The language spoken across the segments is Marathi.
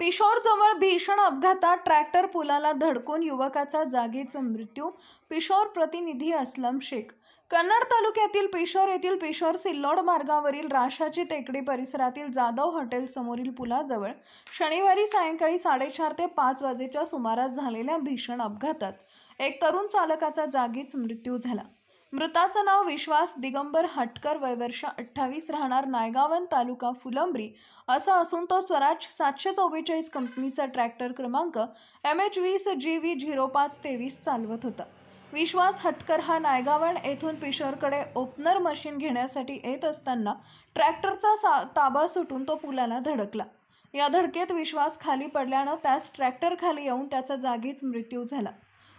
पिशोरजवळ भीषण अपघातात ट्रॅक्टर पुलाला धडकून युवकाचा जागीच मृत्यू पिशोर प्रतिनिधी असलम शेख. कन्नड तालुक्यातील पिशोर येथील पिशोर सिल्लोड मार्गावरील राशाची टेकडी परिसरातील जाधव हॉटेल समोरील पुलाजवळ शनिवारी सायंकाळी साडेचार ते पाच वाजेच्या सुमारास झालेल्या भीषण अपघातात एक तरुण चालकाचा जागीच मृत्यू झाला. मृताचं नाव विश्वास दिगंबर हटकर वयवर्ष अठ्ठावीस राहणार नायगावन तालुका फुलंब्री. असं असून तो स्वराज सातशे चव्वेचाळीस कंपनीचा ट्रॅक्टर क्रमांक एम एच वीस जी व्ही झिरो पाच तेवीस चालवत होता. विश्वास हटकर हा नायगावण येथून पिशोरकडे ओपनर मशीन घेण्यासाठी येत असताना ट्रॅक्टरचा सा ताबा सुटून तो पुलाला धडकला. या धडकेत विश्वास खाली पडल्यानं त्यास ट्रॅक्टर खाली येऊन त्याचा जागीच मृत्यू झाला.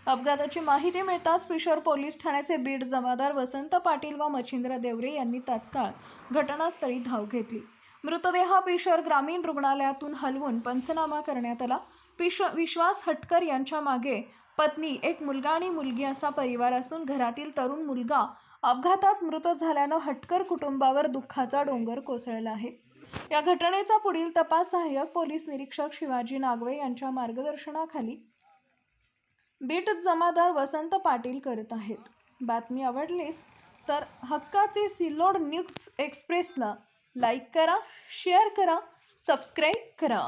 अपघाताची माहिती मिळताच पिशोर पोलीस ठाण्याचे बीड जमादार वसंत पाटील व मच्छिंद्र देवरे यांनी तात्काळ घटनास्थळी धाव घेतली. मृतदेह पिशोर ग्रामीण रुग्णालयातून हलवून पंचनामा करण्यात आला. पिश विश्वास हटकर यांच्या मागे पत्नी एक मुलगा आणि मुलगी असा परिवार असून घरातील तरुण मुलगा अपघातात मृत झाल्यानं हटकर कुटुंबावर दुःखाचा डोंगर कोसळला आहे. या घटनेचा पुढील तपास सहाय्यक पोलीस निरीक्षक शिवाजी नागवे यांच्या मार्गदर्शनाखाली बीट जमादार वसंत पाटील करत आहेत. बातमी आवडलीस तर हक्काचे सिल्लोड न्यूज एक्सप्रेसला लाईक करा शेअर करा सबस्क्राईब करा.